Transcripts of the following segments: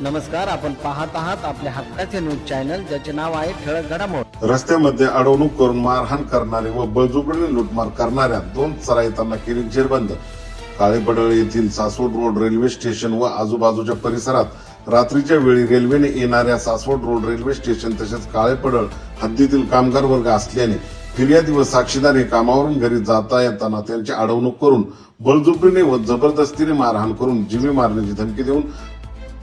नमस्कार आपण पाहत आहात आपल्या हक्काचे न्यूज चॅनल ज्याचे नाव आहे ठळक घडामोड. रस्त्यामध्ये अडवणूक करून मारहाण करणारे व बळजुगडीने लुटमार करणाऱ्या दोन सराईतांना केली जेरबंद. काळेपडळ येथील सासवड रोड रेल्वे स्टेशन व आजूबाजूच्या परिसरात रात्रीच्या वेळी रेल्वेने येणाऱ्या सासवड रोड रेल्वे स्टेशन तसेच काळेपडळ हद्दीतील कामगार वर्ग असल्याने फिर्यादी व साक्षीदार हे कामावरून घरी जाता येताना त्यांची अडवणूक करून बळजुबडीने व जबरदस्तीने मारहाण करून जीवे मारण्याची धमकी देऊन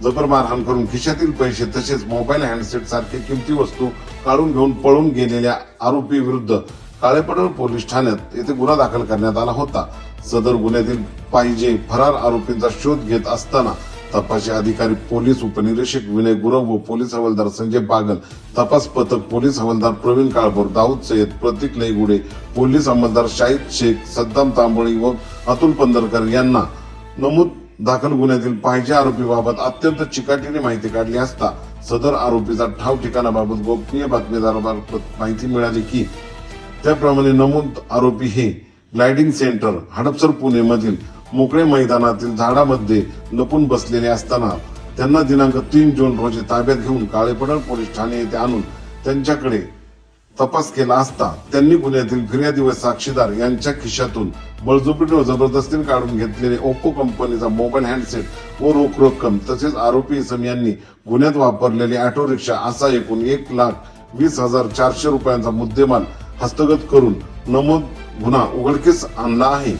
जबर मारहाण करून खिशातील पैसे तसेच मोबाईल हँडसेट सारखे किमती वस्तू काढून घेऊन पळून गेलेल्या आरोपी विरुद्ध काळेपडळ पोलीस ठाण्यात येथे गुन्हा दाखल करण्यात आला होता. सदर गुन्ह्यातील पाहिजे फरार आरोपींचा शोध घेत असताना तपासी अधिकारी पोलीस उपनिरीक्षक विनय गुरव व पोलीस हवालदार संजय बागल तपास पथक पोलीस हवालदार प्रवीण काळभोर दाऊद सय्यद प्रतीक लयगुडे पोलीस अंमलदार शाहिद शेख सद्दाम तांबोळी व अतुल पंधरकर यांना नमूद दाखल गुन्ह्यातील पाहिजे आरोपीबाबत अत्यंत चिकाटीने माहिती काढली असता सदर आरोपीचा ठाव ठिकाणाबाबत गोपनीय बातमीदारामार्फत माहिती मिळाली की त्याप्रमाणे नमूद आरोपी हे ग्लायडिंग सेंटर हडपसर पुणे मधील मोकळे मैदानातील झाडामध्ये लपून बसलेले असताना त्यांना दिनांक तीन जून रोजी ताब्यात घेऊन काळेपडळ पोलीस ठाणे येथे आणून त्यांच्याकडे तपास केला असता त्यांनी गुन्ह्यातील फिर्यादी व साक्षीदार यांच्या खिशातून बळजुबरीने व जबरदस्तीने काढून घेतलेले ओप्पो कंपनीचा मोबाईल हँडसेट व रोख रक्कम तसेच आरोपी इसम यांनी गुन्ह्यात वापरलेली ऑटो रिक्षा असा एकूण एक लाख वीस हजार चारशे रुपयांचा मुद्देमाल हस्तगत करून नमूद गुन्हा उघडकीस आणला आहे.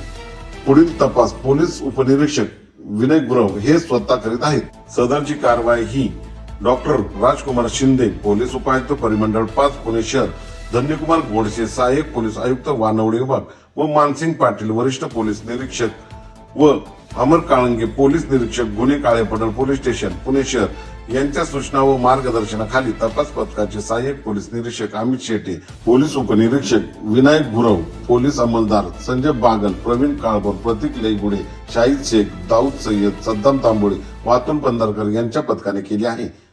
पुढील तपास पोलीस उपनिरीक्षक विनय गुरव हे स्वतः करीत आहेत. सदरची कारवाई ही डॉक्टर राजकुमार शिंदे पोलीस उपायुक्त परिमंडळ पाच पुणे शहर. धन्यकुमार गोडसे सहाय्यक पोलीस आयुक्त वानवडे विभाग व मानसिंग पाटील वरिष्ठ पोलीस निरीक्षक व अमर काळंगे पोलीस निरीक्षक गुन्हे काळेपडळ पोलीस स्टेशन पुणे शहर. यांच्या सूचना व मार्गदर्शनाखाली तपास पथकाचे सहाय्यक पोलीस निरीक्षक अमित शेटे पोलीस उपनिरीक्षक विनायक गुरव पोलीस अंमलदार संजय बागल प्रवीण काळभोर प्रतीक लैगुडे शाहिद शेख दाऊद सय्यद सद्दाम तांबोळे वातुल पंधरकर यांच्या पथकाने केली आहे.